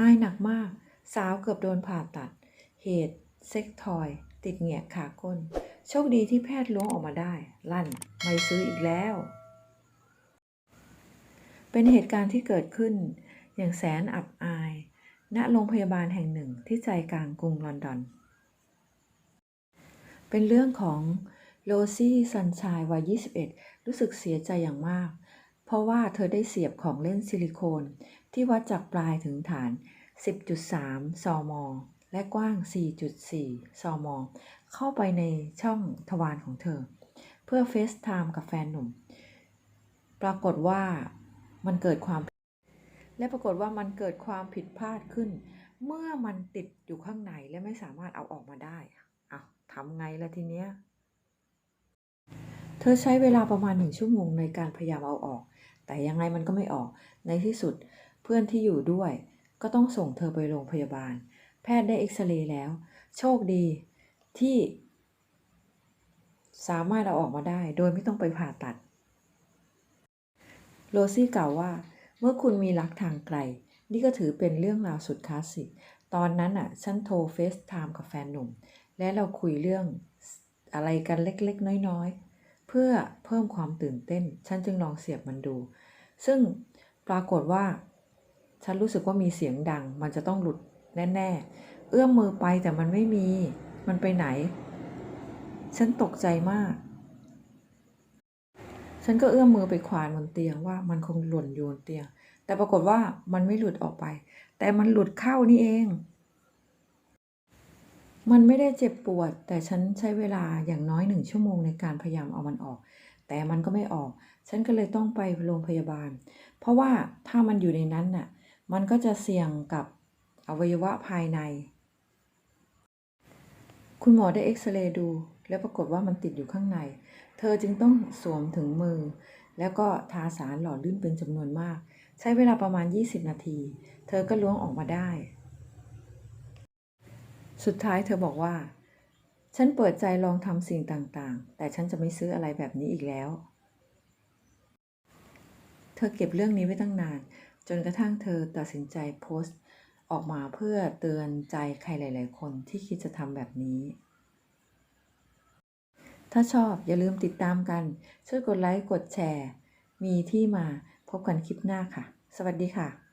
อายหนักมาก สาวเกือบโดนผ่าตัด เหตุ เซ็กทอย ติดเหงียกขาก้น โชคดีที่แพทย์ล้วงออกมาได้ ลั่น ไม่ซื้ออีกแล้ว เป็นเหตุการณ์ที่เกิดขึ้น อย่างแสนอับอาย ณ โรงพยาบาลแห่งหนึ่งที่ใจกลางกรุงลอนดอน เป็นเรื่องของโรซี่ซันชายวัย 21 รู้สึกเสียใจอย่างมาก เพราะว่าเธอได้เสียบของเล่นซิลิโคนที่วัดจากปลายถึงฐาน 10.3ซมและกว้าง 4.4ซมเข้าไปในช่องทวารของเธอ เพื่อเฟซไทม์กับแฟนหนุ่ม ปรากฏว่ามันเกิดความ และปรากฏว่ามันเกิดความผิดพลาดขึ้น เมื่อมันติดอยู่ข้างในและไม่สามารถเอาออกมาได้อ้าทำไงล่ะทีเนี้ย เธอใช้เวลาประมาณหนึ่งชั่วโมงในการพยายามเอาออก แต่ยังไงมันก็ไม่ออก ในที่สุดเพื่อนที่อยู่ด้วย ก็ต้องส่งเธอไปโรงพยาบาล แพทย์ได้เอ็กซเรย์แล้ว โชคดีที่ สามารถเอาออกมาได้โดยไม่ต้องไปผ่าตัด โรซี่กล่าวว่า เมื่อคุณมีรักทางไกล นี่ก็ถือเป็นเรื่องราวสุดคลาสสิก ตอนนั้นอะ ฉันโทรเฟซไทม์กับแฟนหนุ่ม และเราคุยเรื่องอะไรกันเล็กๆ น้อยๆ เพื่อเพิ่มความตื่นเต้น ฉันจึงลองเสียบมันดู ซึ่งปรากฏว่า ฉันรู้สึกว่ามีเสียงดัง มันจะต้องหลุดแน่ ๆ เอื้อมมือไปแต่มันไม่มี มันไปไหน ฉันตกใจมาก ฉันก็เอื้อมมือไปควานบนเตียงว่ามันคงหล่นอยู่บนเตียง แต่ปรากฏว่ามันไม่หลุดออกไป แต่มันหลุดเข้านี่เอง มันไม่ได้เจ็บปวด แต่ฉันใช้เวลาอย่างน้อยหนึ่งชั่วโมงในการพยายามเอามันออก แต่มันก็ไม่ออก ฉันก็เลยต้องไปโรงพยาบาล เพราะว่าถ้ามันอยู่ในนั้นน่ะ มันก็จะเสี่ยงกับอวัยวะภายใน คุณหมอได้เอ็กซเรย์ดู แล้วปรากฏว่ามันติดอยู่ข้างใน เธอจึงต้องสวมถึงมือ แล้วก็ทาสารหล่อลื่นเป็นจำนวนมาก ใช้เวลาประมาณ 20 นาที เธอก็ล้วงออกมาได้ สุดท้ายเธอบอกว่า ฉันเปิดใจลองทำสิ่งต่างๆ แต่ฉันจะไม่ซื้ออะไรแบบนี้อีกแล้ว เธอเก็บเรื่องนี้ไว้ตั้งนาน จนกระทั่งเธอตัดสินใจโพสต์ ออกมาเพื่อเตือนใจใครหลาย ๆ คนที่คิดจะทำแบบนี้ ถ้าชอบอย่าลืมติดตามกัน ช่วยกดไลค์ กดแชร์ มีที่มาพบกันคลิปหน้าค่ะ สวัสดีค่ะ